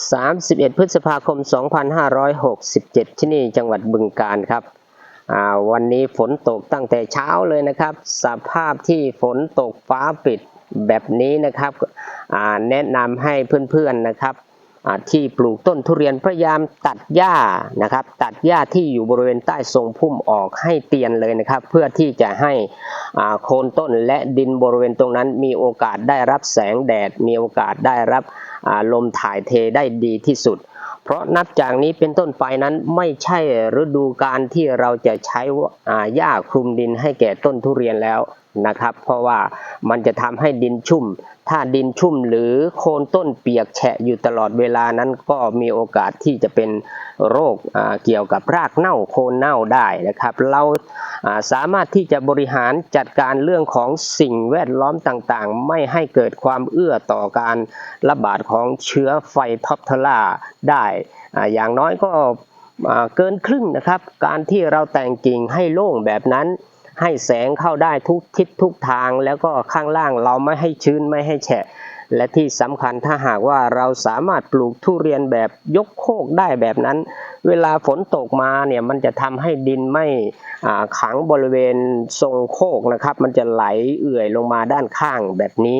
31 พฤษภาคม 2567 ที่นี่จังหวัดบึงกาฬครับวันนี้ฝนตกตั้งแต่เช้าเลยนะครับ สภาพที่ฝนตกฟ้าปิดแบบนี้นะครับแนะนำให้เพื่อนๆนะครับ ที่ปลูกต้นทุเรียนพยายามตัดหญ้านะครับ ตัดหญ้าที่อยู่บริเวณใต้ทรงพุ่มออกให้เตียนเลยนะครับ เพื่อที่จะให้โคนต้นและดินบริเวณตรงนั้น มีโอกาสได้รับแสงแดด มีโอกาสได้รับลมถ่ายเทได้ดีที่สุด เพราะนับจากนี้เป็นต้นไปนั้นไม่ใช่ฤดูการที่เราจะใช้หญ้าคลุมดินให้แก่ต้นทุเรียนแล้วนะครับ เพราะว่ามันจะทำให้ดินชุ่ม ถ้าดินชุ่มหรือโคนต้นเปียกแฉะอยู่ตลอดเวลานั้นก็มีโอกาสที่จะเป็นโรคเกี่ยวกับรากเน่าโคนเน่าได้นะครับ เรา สามารถที่จะบริหารจัดการเรื่องของสิ่งแวดล้อมต่างๆ ไม่ให้เกิดความเอื้อต่อการระบาดของเชื้อไฟท็อปทลาได้อย่างน้อยก็เกินครึ่งนะครับ การที่เราแต่งกิ่งให้โล่งแบบนั้น ให้แสงเข้าได้ทุกทิศทุกทาง แล้วก็ข้างล่างเราไม่ให้ชื้นไม่ให้แฉะ และที่สำคัญถ้าหากว่าเราสามารถปลูกทุเรียนแบบยกโคกได้แบบนั้น เวลาฝนตกมาเนี่ยมันจะทำให้ดินไม่ขังบริเวณทรงโคกนะครับ มันจะไหลเอื่อยลงมาด้านข้างแบบนี้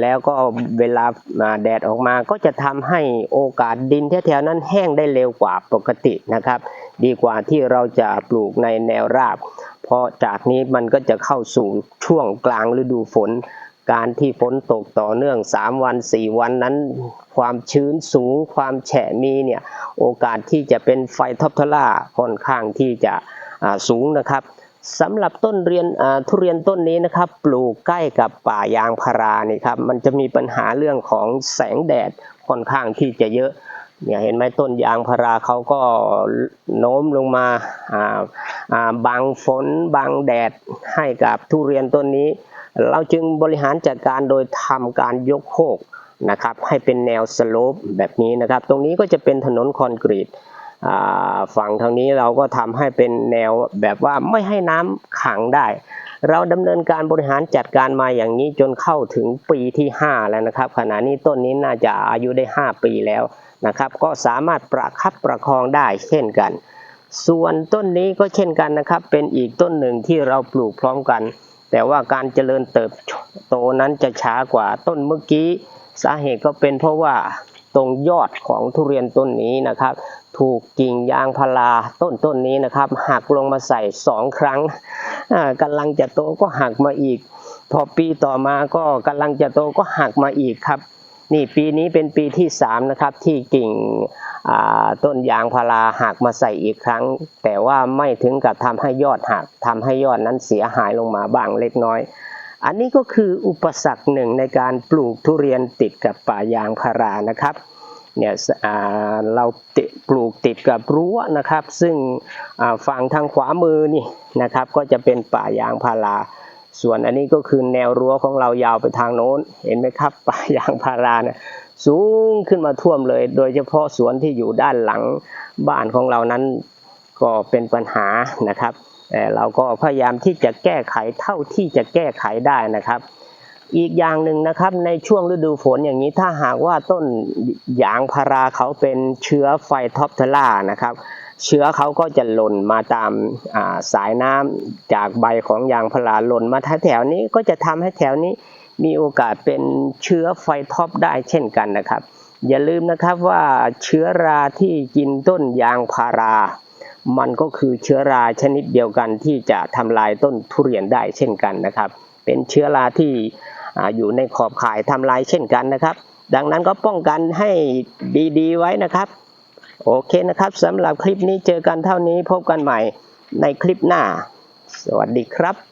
แล้วก็เวลาาแดดออกมาก็จะทำให้โอกาสดินแถวๆนั้นแห้งได้เร็วกว่าปกตินะครับ ดีกว่าที่เราจะปลูกในแนวราบ เพราะจากนี้มันก็จะเข้าสู่ช่วงกลางฤดูฝน การที่ฝนตกต่อเนื่อง 3 วัน 4 วันนั้น ความชื้นสูงความแฉะมีเนี่ย โอกาสที่จะเป็นไฟท็อปทล่าค่อนข้างที่จะสูงนะครับสำหรับต้นเรียนทุเรียนต้นนี้นะครับ ปลูกใกล้กับป่ายางพารานี่ครับมันจะมีปัญหาเรื่องของแสงแดดค่อนข้างที่จะเยอะเนี่ยเห็นไหมต้นยางพาราเขาก็โน้มลงมา บังฝนบังแดดให้กับทุเรียนต้นนี้ เราจึงบริหารจัดการโดยทำการยกโคกนะครับให้เป็นแนวสโลปแบบนี้นะครับ ตรงนี้ก็จะเป็นถนนคอนกรีตฝั่งทางนี้เราก็ทำให้เป็นแนวแบบว่าไม่ให้น้ำขังได้ เราดำเนินการบริหารจัดการมาอย่างนี้จนเข้าถึงปีที่ 5 แล้วนะครับ ขณะนี้ต้นนี้น่าจะอายุได้ 5 ปีแล้วนะครับ ก็สามารถประคับประคองได้เช่นกัน ส่วนต้นนี้ก็เช่นกันนะครับ เป็นอีกต้นหนึ่งที่เราปลูกพร้อมกัน แต่ว่าการเจริญเติบโตนั้นจะช้ากว่าต้นเมื่อกี้ สาเหตุก็เป็นเพราะว่าตรงยอดของทุเรียนต้นนี้นะครับ ถูกกิ่งยางพาราต้นต้นนี้นะครับหักลงมาใส่สองครั้งอ่ากำลังจะโตก็หักมาอีก พอปีต่อมาก็กำลังจะโตก็หักมาอีกครับ นี่ปีนี้เป็นปีที่สามนะครับที่กิ่ง ต้นยางพาราหักมาใส่อีกครั้ง แต่ว่าไม่ถึงกับทำให้ยอดหักทำให้ยอดนั้นเสียหายลงมาบ้างเล็กน้อย อันนี้ก็คืออุปสรรคหนึ่งในการปลูกทุเรียนติดกับป่ายางพารานะครับเนี่ยเราปลูกติดกับรั้วนะครับ ซึ่งฝั่งทางขวามือนี่นะครับ ก็จะเป็นป่ายางพารา ส่วนอันนี้ก็คือแนวรั้วของเรายาวไปทางโน้น เห็นไหมครับป่ายางพารานี่ย สูงขึ้นมาท่วมเลย โดยเฉพาะสวนที่อยู่ด้านหลังบ้านของเรานั้นก็เป็นปัญหานะครับแต่เราก็พยายามที่จะแก้ไขเท่าที่จะแก้ไขได้นะครับ อีกอย่างหนึ่งนะครับในช่วงฤดูฝนอย่างนี้ถ้าหากว่าต้นยางพาราเขาเป็นเชื้อไฟท็อปเทล่านะครับเชื้อเขาก็จะหล่นมาตามาสายน้ำจากใบของยางพาราหล่นมาแถวนี้ก็จะทำให้แถวนี้ มีโอกาสเป็นเชื้อไฟท็อปได้เช่นกันนะครับ อย่าลืมนะครับว่าเชื้อราที่กินต้นยางพารา มันก็คือเชื้อราชนิดเดียวกันที่จะทำลายต้นทุเรียนได้เช่นกันนะครับ เป็นเชื้อราที่ออยู่ในขอบข่ายทำลายเช่นกันนะครับ ดังนั้นก็ป้องกันให้ดีๆไว้นะครับ โอเคนะครับสำหรับคลิปนี้เจอกันเท่านี้พบกันใหม่ในคลิปหน้า สวัสดีครับ